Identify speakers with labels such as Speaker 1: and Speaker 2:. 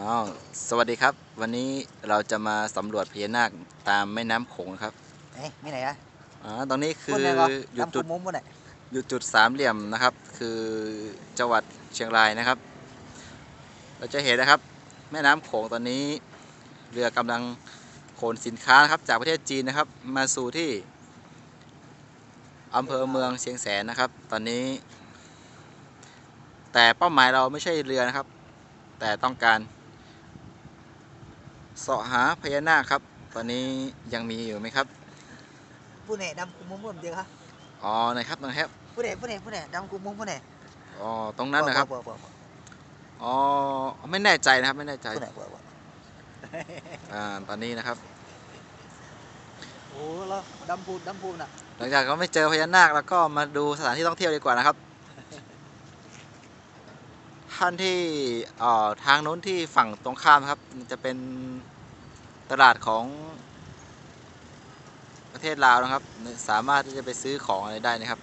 Speaker 1: อ๋อสวัสดีครับ วันนี้เราจะมาสำรวจพญานาคตามแม่น้ำโขงนะครับ
Speaker 2: เอ๊ะมีไหนอะ
Speaker 1: อ๋อตรงนี้คื
Speaker 2: คน
Speaker 1: อ
Speaker 2: ไหนวะ
Speaker 1: อยู่จุด
Speaker 2: ดมุมบนไหน
Speaker 1: อยู่จุดสามเหลี่ยมนะครับ คือจังหวัดเชียงรายนะครับ เราจะเห็นนะครับ แม่น้ำโขงตอนนี้ เรือกำลังขนสินค้านะครับ จากประเทศจีนนะครับ มาสู่ที่อำเภอเมืองเชียงแสนนะครับ ตอนนี้ แต่เป้าหมายเราไม่ใช่เรือนะครับ แต่ต้องการ เสาะหาพญานาคครับ ตอนนี้ยังมีอยู่ไหมครับ
Speaker 2: ผู้ไหนดำกุมมุมบนเดียวครับ
Speaker 1: อ๋อนะครับนะครับ
Speaker 2: ผู้ไหนผู้ไหนผู้ไหนดำกุมมุมผู้ไหน
Speaker 1: อ๋อตรงนั้นนะครับ
Speaker 2: บ่บ่บ่บ่
Speaker 1: อ๋อไม่แน่ใจนะครับไม่แน่ใจ
Speaker 2: ผู้ไหนบ่บ่
Speaker 1: อ่าตอนนี้นะครับ
Speaker 2: โอ้แล้วดำพูดดำพูดน่ะ
Speaker 1: หลังจากเราไม่เจอพญานาคแล้วก็มาดูสถานที่ท่องเที่ยวดีกว่านะครับ ท่านที่ทางโน้นที่ฝั่งตรงข้ามครับ จะเป็นตลาดของประเทศลาวนะครับ สามารถที่จะไปซื้อของอะไรได้นะครับ